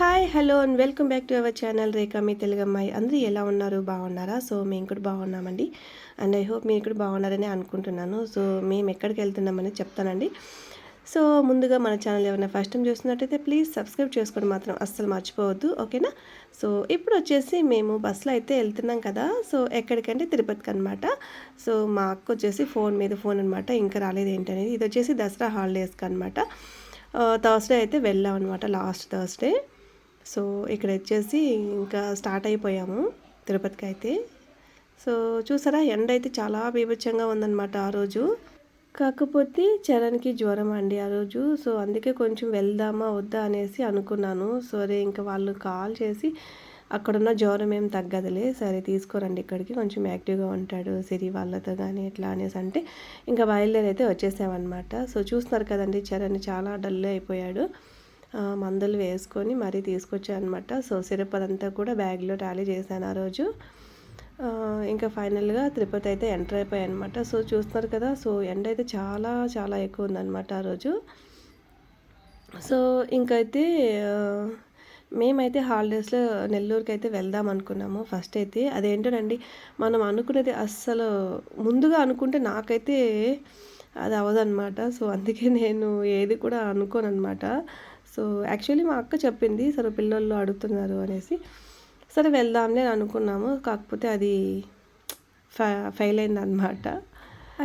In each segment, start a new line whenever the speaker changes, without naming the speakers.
Hi hello and welcome back to our channel Rekha మీ తెలుగమ్మాయి. అందరు అందరూ ఎలా ఉన్నారు? బాగున్నారా? సో మేము కూడా బాగున్నామండి. అండ్ ఐ హోప్ మీరు కూడా బాగున్నారని అనుకుంటున్నాను. సో మేము ఎక్కడికి వెళ్తున్నామని చెప్తానండి. సో ముందుగా మన ఛానల్ ఏమైనా ఫస్ట్ టైం చూస్తున్నట్టయితే ప్లీజ్ సబ్స్క్రైబ్ చేసుకోవడం మాత్రం అస్సలు మర్చిపోవద్దు. ఓకేనా? సో ఇప్పుడు వచ్చేసి మేము బస్సులో అయితే వెళ్తున్నాం కదా. సో ఎక్కడికంటే తిరుపతికి అనమాట సో మా అక్క వచ్చేసి ఫోన్ మీద ఫోన్ అనమాట ఇంకా రాలేదు ఏంటనేది. ఇది వచ్చేసి దసరా హాలిడేస్కి అనమాట థర్స్డే అయితే వెళ్ళాం అనమాట లాస్ట్ థర్స్డే. సో ఇక్కడ వచ్చేసి ఇంకా స్టార్ట్ అయిపోయాము తిరుపతికి అయితే. సో చూసారా ఎండ అయితే చాలా బీభత్సంగా ఉందన్నమాట ఆ రోజు. కాకపోతే చరణ్కి జ్వరం అండి ఆ రోజు. సో అందుకే కొంచెం వెళ్దామా వద్దా అనేసి అనుకున్నాను. సరే ఇంకా వాళ్ళు కాల్ చేసి అక్కడున్న జ్వరం ఏం తగ్గదులే సరే తీసుకోరండి ఇక్కడికి కొంచెం యాక్టివ్గా ఉంటాడు సిరి వాళ్ళతో కానీ ఎట్లా అనేసి అంటే ఇంకా బయలుదేరి అయితే వచ్చేసామన్నమాట. సో చూస్తున్నారు కదండి చరణ్ చాలా డల్ అయిపోయాడు. మందులు వేసుకొని మరీ తీసుకొచ్చాను అనమాట సో సిరప్ అదంతా కూడా బ్యాగ్లో టాలీ చేశాను ఆ రోజు. ఇంకా ఫైనల్గా తిరుపతి అయితే ఎంటర్ అయిపోయాయి అనమాట సో చూస్తున్నారు కదా సో ఎండ అయితే చాలా చాలా ఎక్కువ ఉందన్నమాట ఆ రోజు. సో ఇంకైతే మేమైతే హాలిడేస్లో నెల్లూరుకి అయితే వెళ్దాం అనుకున్నాము ఫస్ట్ అయితే. అదేంటోనండి మనం అనుకునేది అస్సలు ముందుగా అనుకుంటే నాకైతే అది అవదనమాట సో అందుకే నేను ఏది కూడా అనుకోను అనమాట సో యాక్చువల్లీ మా అక్క చెప్పింది సరే పిల్లలు అడుగుతున్నారు అనేసి. సరే వెళ్దాంలే అనుకున్నాము. కాకపోతే అది ఫెయిల్ అయిందనమాట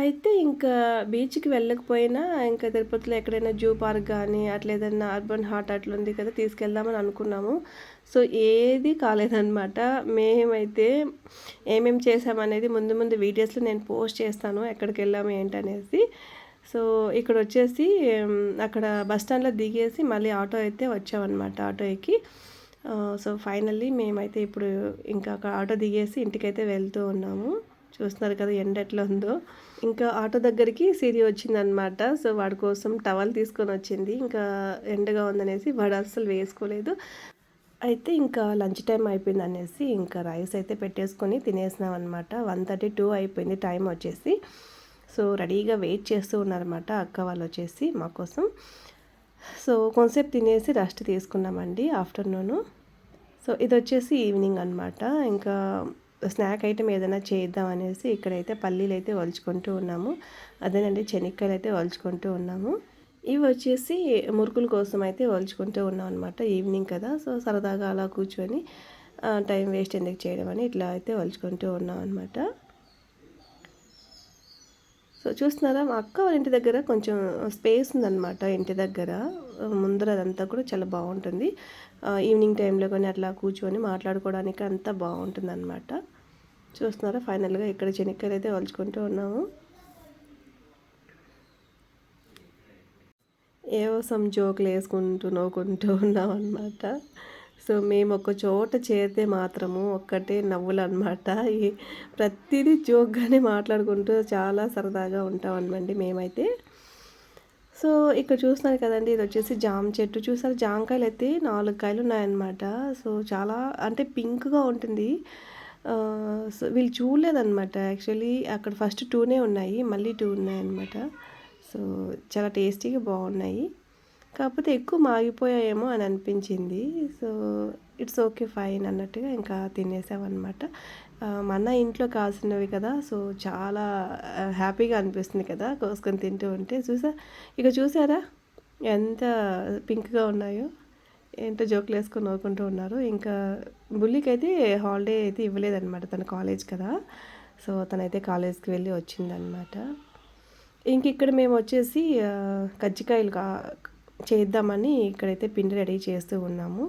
అయితే ఇంకా బీచ్కి వెళ్ళకపోయినా ఇంకా తిరుపతిలో ఎక్కడైనా జూ పార్క్ కానీ అట్లా ఏదైనా అర్బన్ హార్ట్ అట్లా ఉంది కదా తీసుకెళ్దామని అనుకున్నాము. సో ఏది కాలేదనమాట మేమైతే ఏమేమి చేసామనేది ముందు ముందు వీడియోస్లో నేను పోస్ట్ చేస్తాను ఎక్కడికి వెళ్ళాము ఏంటనేసి. సో ఇక్కడ వచ్చేసి అక్కడ బస్ స్టాండ్లో దిగేసి మళ్ళీ ఆటో అయితే వచ్చామన్నమాట ఆటో ఎక్కి సో ఫైనల్లీ మేమైతే ఇప్పుడు ఇంకా అక్కడ ఆటో దిగేసి ఇంటికైతే వెళ్తూ ఉన్నాము. చూస్తున్నారు కదా ఎండ ఎట్లా ఉందో. ఇంకా ఆటో దగ్గరికి సిరి వచ్చిందనమాట సో వాడి కోసం టవల్ తీసుకొని వచ్చింది. ఇంకా ఎండగా ఉందనేసి వాడు అస్సలు వేసుకోలేదు. అయితే ఇంకా లంచ్ టైం అయిపోయింది అనేసి ఇంకా రైస్ అయితే పెట్టేసుకొని తినేసినాం అనమాట వన్ థర్టీ టూ అయిపోయింది టైం వచ్చేసి. సో రెడీగా వెయిట్ చేస్తూ ఉన్నారన్నమాట అక్క వాళ్ళు వచ్చేసి మా కోసం. సో కొంతసేపు తినేసి రెస్ట్ తీసుకున్నామండి ఆఫ్టర్నూను. సో ఇది వచ్చేసి ఈవినింగ్ అనమాట ఇంకా స్నాక్ ఐటెం ఏదైనా చేద్దాం అనేసి ఇక్కడైతే పల్లీలు అయితే వలుచుకుంటూ ఉన్నాము. అదేనండి శనక్కాయలు అయితే వలుచుకుంటూ ఉన్నాము. ఇవి వచ్చేసి మురుకుల కోసం అయితే వలుచుకుంటూ ఉన్నాం అనమాట ఈవినింగ్ కదా. సో సరదాగా అలా కూర్చొని టైం వేస్ట్ ఎందుకు చేయడం అని ఇట్లా అయితే వలుచుకుంటూ ఉన్నాం అనమాట సో చూస్తున్నారా మా అక్క వాళ్ళ ఇంటి దగ్గర కొంచెం స్పేస్ ఉందన్నమాట ఇంటి దగ్గర. ముందర అదంతా కూడా చాలా బాగుంటుంది. ఈవినింగ్ టైంలో కానీ అట్లా కూర్చొని మాట్లాడుకోవడానికి అంతా బాగుంటుంది అనమాట చూస్తున్నారా ఫైనల్గా ఇక్కడ చెనిక్కాయలు అయితే వలుచుకుంటూ ఉన్నాము. ఏవో సమ్ జోకులు వేసుకుంటూ నవ్వుకుంటూ ఉన్నాం అనమాట సో మేము ఒక చోట చేరితే మాత్రము ఒక్కటే నవ్వులు అనమాట ప్రతిదీ జోక్గానే మాట్లాడుకుంటూ చాలా సరదాగా ఉంటామనమండి మేమైతే. సో ఇక్కడ చూస్తున్నారు కదండి ఇది వచ్చేసి జామ చెట్టు. చూసారు జామకాయలు అయితే నాలుగు కాయలు ఉన్నాయన్నమాట. సో చాలా అంటే పింక్గా ఉంటుంది. సో వీళ్ళు చూడలేదన్నమాట. యాక్చువల్లీ అక్కడ ఫస్ట్ టూనే ఉన్నాయి మళ్ళీ టూ ఉన్నాయన్నమాట. సో చాలా టేస్టీగా బాగున్నాయి. కాకపోతే ఎక్కువ మాగిపోయాయేమో అని అనిపించింది. సో ఇట్స్ ఓకే ఫైన్ అన్నట్టుగా ఇంకా తినేసామన్నమాట. మన ఇంట్లో కాసినవి కదా సో చాలా హ్యాపీగా అనిపిస్తుంది కదా కోసుకొని తింటూ ఉంటే. చూసా? ఇక చూసారా? ఎంత పింక్గా ఉన్నాయో ఏంటో జోకులు వేసుకొని నవ్వుకుంటూ ఉన్నారు. ఇంకా బుల్లికి అయితే హాలిడే అయితే ఇవ్వలేదన్నమాట తన కాలేజ్ కదా. సో తనైతే కాలేజ్కి వెళ్ళి వచ్చిందనమాట ఇంక ఇక్కడ మేము వచ్చేసి కజ్జికాయలు కా చేద్దామని ఇక్కడైతే పిండి రెడీ చేస్తూ ఉన్నాము.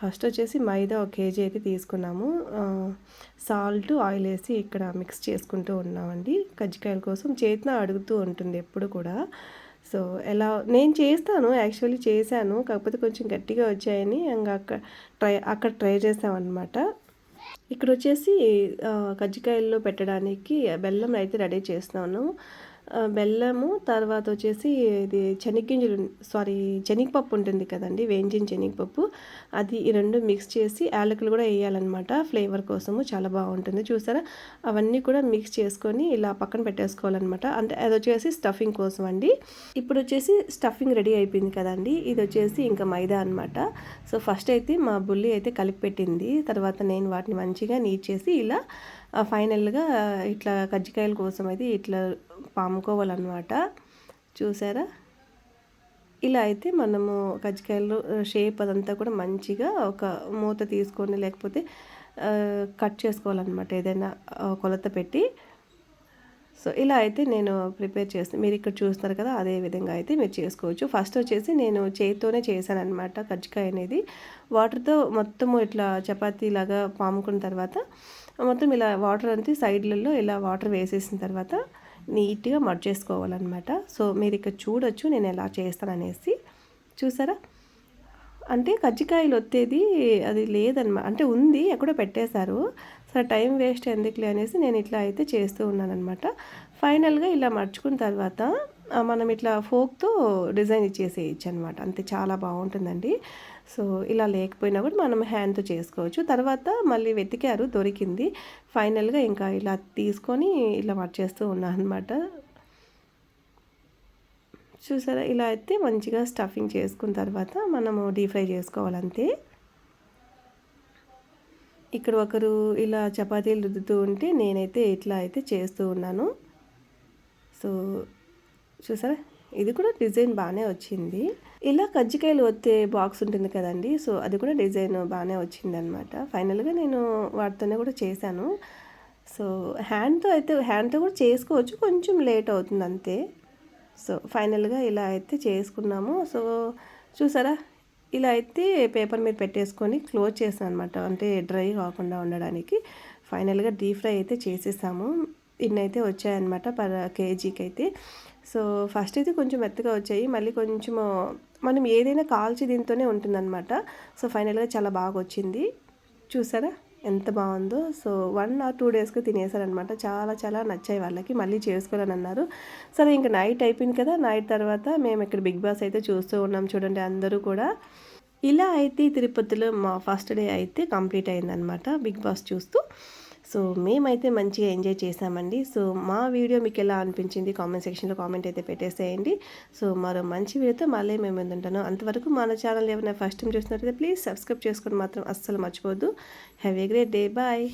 ఫస్ట్ వచ్చేసి మైదా ఒక కేజీ అయితే తీసుకున్నాము. సాల్ట్ ఆయిల్ వేసి ఇక్కడ మిక్స్ చేసుకుంటూ ఉన్నామండి. కజ్జికాయల కోసం చేతిన అడుగుతూ ఉంటుంది ఎప్పుడు కూడా. సో ఎలా నేను చేస్తాను యాక్చువల్లీ చేశాను. కాకపోతే కొంచెం గట్టిగా వచ్చాయని ఇంకా అక్కడ ట్రై అక్కడ ట్రై చేసామన్నమాట. ఇక్కడ వచ్చేసి కజ్జికాయల్లో పెట్టడానికి బెల్లం అయితే రెడీ చేస్తున్నాను. బెల్లము తర్వాత వచ్చేసి ఇది శనగ్గింజలు సారీ శనగపప్పు ఉంటుంది కదండి వేయించిన శనగపప్పు. అది ఈ రెండు మిక్స్ చేసి యాలకులు కూడా వేయాలన్నమాట. ఫ్లేవర్ కోసము చాలా బాగుంటుంది చూసారా? అవన్నీ కూడా మిక్స్ చేసుకొని ఇలా పక్కన పెట్టేసుకోవాలన్నమాట. అంటే అది వచ్చేసి స్టఫింగ్ కోసం అండి. ఇప్పుడు వచ్చేసి స్టఫింగ్ రెడీ అయిపోయింది కదండి ఇది వచ్చేసి ఇంకా మైదా అనమాట సో ఫస్ట్ అయితే మా బుల్లి అయితే కలిపి పెట్టింది. తర్వాత నేను వాటిని మంచిగా నీట్ చేసి ఇలా ఫైనల్గా ఇట్లా కజ్జికాయల కోసం అయితే ఇట్లా పాముకోవాలన్నమాట. చూసారా? ఇలా అయితే మనము కజ్జికాయలు షేప్ అదంతా కూడా మంచిగా ఒక మూత తీసుకొని లేకపోతే కట్ చేసుకోవాలన్నమాట ఏదైనా కొలత పెట్టి. సో ఇలా అయితే నేను ప్రిపేర్ చేస్తాను మీరు ఇక్కడ చూస్తున్నారు కదా అదే విధంగా అయితే మీరు చేసుకోవచ్చు. ఫస్ట్ వచ్చేసి నేను చేతితోనే చేశాను అనమాట కజ్జికాయ అనేది. వాటర్తో మొత్తం ఇట్లా చపాతీ లాగా పాముకున్న తర్వాత మొత్తం ఇలా వాటర్ అంతే సైడ్లలో ఇలా వాటర్ వేసేసిన తర్వాత నీట్గా మడ్ చేసుకోవాలన్నమాట. సో మీరు ఇక్కడ చూడొచ్చు నేను ఎలా చేస్తాననేసి. చూసారా? అంటే కజ్జికాయలు వచ్చేది అది లేదనమా అంటే ఉంది ఎక్కడో పెట్టేశారు. సరే టైం వేస్ట్ ఎందుకులే అనేసి నేను ఇట్లా అయితే చేస్తూ ఉన్నాను అనమాట ఫైనల్గా ఇలా మర్చుకున్న తర్వాత మనం ఇట్లా ఫోక్తో డిజైన్ ఇచ్చేసేయచ్చు అనమాట అంతే చాలా బాగుంటుందండి సో ఇలా లేకపోయినా కూడా మనం హ్యాండ్తో చేసుకోవచ్చు. తర్వాత మళ్ళీ వెతికారు దొరికింది. ఫైనల్గా ఇంకా ఇలా తీసుకొని ఇలా మర్చేస్తూ ఉన్నాను అనమాట చూసారా? ఇలా అయితే మంచిగా స్టఫింగ్ చేసుకున్న తర్వాత మనము డీప్ ఫ్రై చేసుకోవాలంతే. ఇక్కడ ఒకరు ఇలా చపాతీలు రుద్దుతూ ఉంటే నేనైతే ఇట్లా అయితే చేస్తూ ఉన్నాను. సో చూసారా? ఇది కూడా డిజైన్ బాగానే వచ్చింది. ఇలా కజ్జికాయలు వచ్చే బాక్స్ ఉంటుంది కదండి సో అది కూడా డిజైన్ బాగానే వచ్చింది అనమాట ఫైనల్గా నేను వాటితోనే కూడా చేశాను. సో హ్యాండ్తో అయితే హ్యాండ్తో కూడా చేసుకోవచ్చు కొంచెం లేట్ అవుతుంది అంతే. సో ఫైనల్గా ఇలా అయితే చేసుకున్నాము. సో చూసారా? ఇలా అయితే పేపర్ మీద పెట్టేసుకొని క్లోజ్ చేసాను అనమాట అంటే డ్రై కాకుండా ఉండడానికి. ఫైనల్గా డీప్ ఫ్రై అయితే చేసేసాము. ఇన్ని అయితే వచ్చాయన్నమాట పర్ కేజీకి అయితే సో ఫస్ట్ అయితే కొంచెం మెత్తగా వచ్చాయి. మళ్ళీ కొంచెము మనం ఏదైనా కాల్చి దీంతోనే ఉంటుందన్నమాట. సో ఫైనల్గా చాలా బాగా వచ్చింది చూసారా? ఎంత బాగుందో. సో వన్ ఆర్ టూ డేస్కి తినేసారనమాట చాలా చాలా నచ్చాయి వాళ్ళకి. మళ్ళీ చేసుకోవాలని అన్నారు సరే ఇంకా నైట్ అయిపోయింది కదా. నైట్ తర్వాత మేము ఇక్కడ బిగ్ బాస్ అయితే చూస్తూ ఉన్నాం చూడండి అందరూ కూడా. ఇలా అయితే తిరుపతిలో మా ఫస్ట్ డే అయితే కంప్లీట్ అయిందనమాట బిగ్ బాస్ చూస్తూ. సో మేమైతే మంచిగా ఎంజాయ్ చేసామండి సో మా వీడియో మీకు ఎలా అనిపించింది కామెంట్ సెక్షన్లో కామెంట్ అయితే పెట్టేసేయండి. సో మరో మంచి వీడియోతో మళ్ళీ మేము ఎందుంటాను అంతవరకు మన ఛానల్ ఏమైనా ఫస్ట్ టైం చూసినట్లయితే ప్లీజ్ సబ్స్క్రైబ్ చేసుకొని మాత్రం అస్సలు మర్చిపోవద్దు. Have a great day bye